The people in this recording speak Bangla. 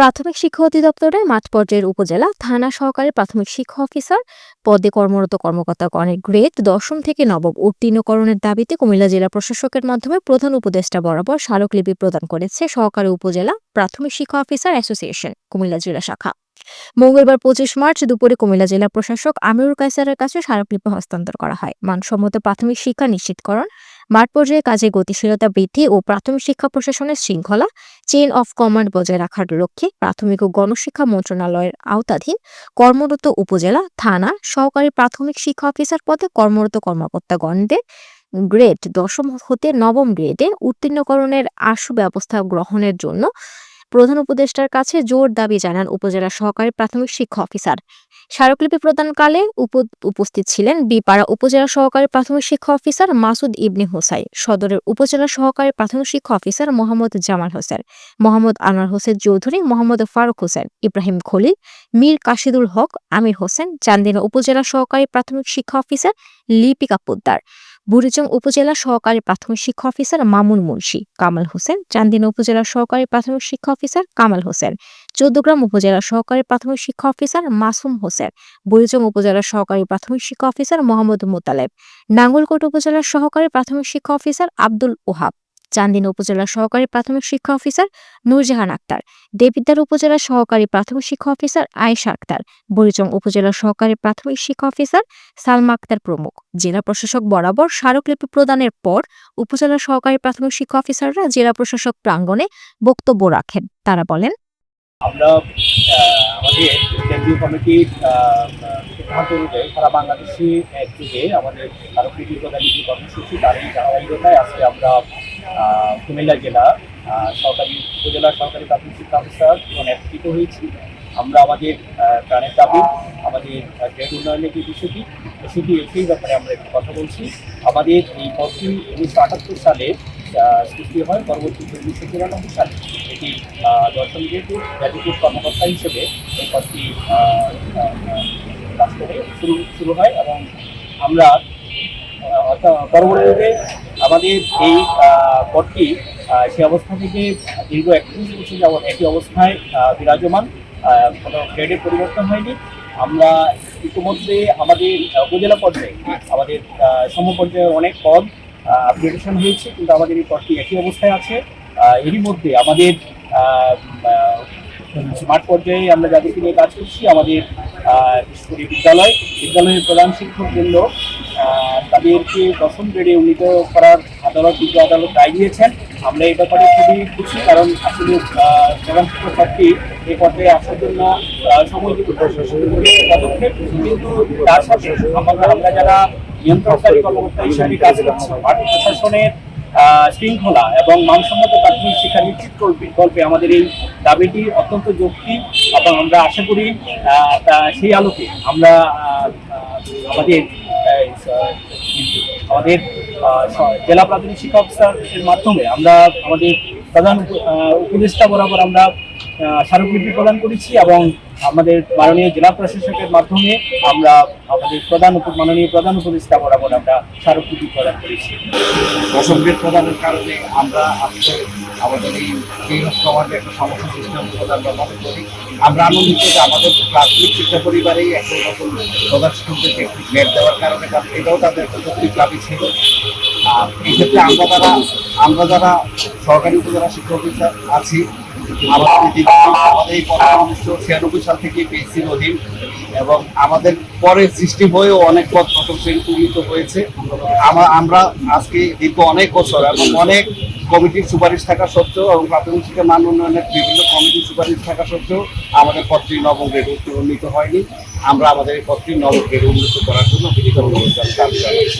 প্রাথমিক শিক্ষা অধিদপ্তরের মাঠ পর্যায়ের উপজেলা, থানা সহকারী প্রাথমিক শিক্ষা অফিসার, পদে কর্মরত কর্মকর্তাগণের গ্রেড দশম থেকে নবম উত্তীর্ণকরণের দাবিতে কুমিল্লা জেলা প্রশাসকের মাধ্যমে প্রধান উপদেষ্টা বরাবর স্মারকলিপি প্রদান করেছে সহকারী উপজেলা প্রাথমিক শিক্ষা অফিসার অ্যাসোসিয়েশন, কুমিল্লা জেলা শাখা। মঙ্গলবার পঁচিশ মার্চ দুপুরে কুমিল্লা জেলা প্রশাসক আমিরুল কায়সারের কাছে স্মারকলিপি হস্তান্তর করা হয়। মানসম্মত প্রাথমিক শিক্ষা নিশ্চিতকরণ মাঠ পর্যায়ে কাজে গতিশীলতা বৃদ্ধি ও প্রাথমিক শিক্ষা প্রশাসনের শৃঙ্খলা, চেইন অফ কমান্ড বজায় রাখার লক্ষ্যে প্রাথমিক ও গণশিক্ষা মন্ত্রণালয়ের আওতাধীন কর্মরত উপজেলা, থানা, সহকারী প্রাথমিক শিক্ষা অফিসার পদে কর্মরত কর্মকর্তাগণদের গ্রেড দশম হতে নবম গ্রেডে উত্তীর্ণকরণের আশু ব্যবস্থা গ্রহণের জন্য প্রধান উপদেষ্টার কাছে জোর দাবি জানান উপজেলা সহকারী প্রাথমিক শিক্ষা অফিসার। স্মারকলিপি প্রদানকালে উপ- উপস্থিত ছিলেন বিপাড়া উপজেলা সহকারী প্রাথমিক শিক্ষা অফিসার মাসুদ ইবনে হোসাই সদরের উপজেলা সহকারী প্রাথমিক শিক্ষা অফিসার মোহাম্মদ জামাল হোসেন, মোহাম্মদ আনোয়ার হোসেন চৌধুরী, মোহাম্মদ ফারুক হোসেন, ইব্রাহিম খলিল, মীর কাশিদুল হক, আমির হোসেন, চান্দিনা উপজেলা সহকারী প্রাথমিক শিক্ষা অফিসার লিপিকা পোদ্দার। বুড়িচং উপজেলা সহকারী প্রাথমিক শিক্ষা অফিসার মামুন মুন্সি, কামাল হোসেন, চান্দিনা উপজেলা সহকারী প্রাথমিক শিক্ষা অফিসার কামাল হোসেন, চৌদ্দগ্রাম উপজেলা সহকারী প্রাথমিক শিক্ষা অফিসার মাসুম হোসেন, বুড়িচং উপজেলা সহকারী প্রাথমিক শিক্ষা অফিসার মোহাম্মদ মোতালেব, নাঙ্গলকোট উপজেলার সহকারী প্রাথমিক শিক্ষা অফিসার আব্দুল ওহাব। চান্দিনা উপজেলা সহকারী প্রাথমিক শিক্ষা অফিসার নূরজাহান আক্তার, দেবিদ্বার উপজেলা সহকারী প্রাথমিক শিক্ষা অফিসার আয়েশা আক্তার বরিচং উপজেলা সহকারী প্রাথমিক শিক্ষা অফিসার সালমা আক্তার প্রমুখ। জেলা প্রশাসক বরাবর স্মারকলিপি প্রদানের পর উপজেলা সহকারী প্রাথমিক শিক্ষা অফিসাররা জেলা প্রশাসক প্রাঙ্গণে বক্তব্য রাখেন। তারা বলেন, আমরা আমাদের কেন্দ্রীয় কমিটির সিদ্ধান্ত অনুযায়ী সারা বাংলাদেশে একযোগে আমাদের স্মারকলিপি প্রদান যে কর্মসূচি তার এই ধারাবাহিকতায় আজকে আমরা কুমিল্লা জেলা সরকারি উপজেলা সরকারি প্রাথমিক শিক্ষা অফিসার একত্রিত হয়েছি। আমরা আমাদের প্রাণের দাবি আমাদের গ্রেড উন্নয়নের যে বিষয়টি সেটি সেই ব্যাপারে আমরা একটু কথা বলছি। আমাদের এই পদটি উনিশশো আটাত্তর সালে সৃষ্টি হয় পরবর্তী উনিশশো চুরানব্বই সালে। এটি দর্শন যেহেতু গ্র্যাজুয়েট কর্মকর্তা হিসেবে এই আহ, কাজ করে শুরু শুরু হয় এবং আমরা পরবর্তীতে আমাদের এই পদটি সে অবস্থা থেকে দীর্ঘ একত্রিশ বছর যাবৎ একই অবস্থায় বিরাজমান কোনো গ্রেডের পরিবর্তন হয়নি। আমরা ইতিমধ্যে আমাদের উপজেলা পর্যায়ে আমাদের আহ, সম পর্যায়ে অনেক পদ আপগ্রেডেশন হয়েছে কিন্তু আমাদের এই পদটি একই অবস্থায় আছে। এরই মধ্যে আমাদের স্মার্ট পর্যায়ে আমরা যাদেরকে নিয়ে কাজ করছি আমাদের বিশেষ করে বিদ্যালয় বিদ্যালয়ের প্রধান শিক্ষকবৃন্দ আহ, তাদেরকে দশম গ্রেডে উন্নীত করার আদালত বিজ্ঞ আদালত রায় দিয়েছেন। আমরা এই ব্যাপারে খুবই খুশি, কারণ আসলে প্রধান পদটি এই পর্যায়ে আসার জন্য সময় কিন্তু তার সাথে আমরা আমরা যারা নিয়ন্ত্রণকারী কর্মকর্তা হিসেবে কাজ করছি, মাঠ প্রশাসনের শৃঙ্খলা এবং মানসম্মত প্রাথমিক শিক্ষা নিশ্চিত করবে গল্পে আমাদের এই দাবিটি অত্যন্ত যৌক্তিক এবং আমরা আশা করি সেই আলোকে আমরা আমাদের আমাদের জেলা প্রাথমিক শিক্ষা অফিসারের মাধ্যমে আমরা আমাদের প্রধান উপদেষ্টা বরাবর আমরা স্মারকলিপি প্রদান করেছি এবং আমাদের মাননীয় জেলা প্রশাসকের মাধ্যমে আমরা আমাদের প্রধান মাননীয় প্রধান উপদেষ্টা বরাবর আমরা স্মারকলিপি প্রদান করেছি। দশমদের প্রদানের কারণে আমরা আমাদের এই কমান্ডে একটা সমস্যা বলে আমরা মনে করি। আমরা আনন্দিত যে আমাদের প্রাথমিক শিক্ষা পরিবারেই একজন নতুন প্রধান শিক্ষকদেরকে একটি গ্রেড দেওয়ার কারণে এটাও তাদের যৌক্তিক দাবি ছিল। আর এই ক্ষেত্রে আমরা যারা আমরা যারা সরকারি উপজেলা শিক্ষা অফিসার আছি, আমাদের আমাদের এই পদ উনিশশো ছিয়ানব্বই সাল থেকে পিএসসির অধীন, এবং আমাদের পরে সৃষ্টি হয়েও অনেক পদ প্রথম শ্রেণি উন্নীত হয়েছে। আমরা আজকে দীর্ঘ অনেক বছর এবং অনেক কমিটির সুপারিশ থাকা সত্ত্বেও এবং প্রাথমিক শিক্ষা মান উন্নয়নের বিভিন্ন কমিটির সুপারিশ থাকা সত্ত্বেও আমাদের পদটি নবম গ্রেড উন্নীত হয়নি। আমরা আমাদের এই পদটি নবম গ্রেড উন্নীত করার জন্য জানাচ্ছি।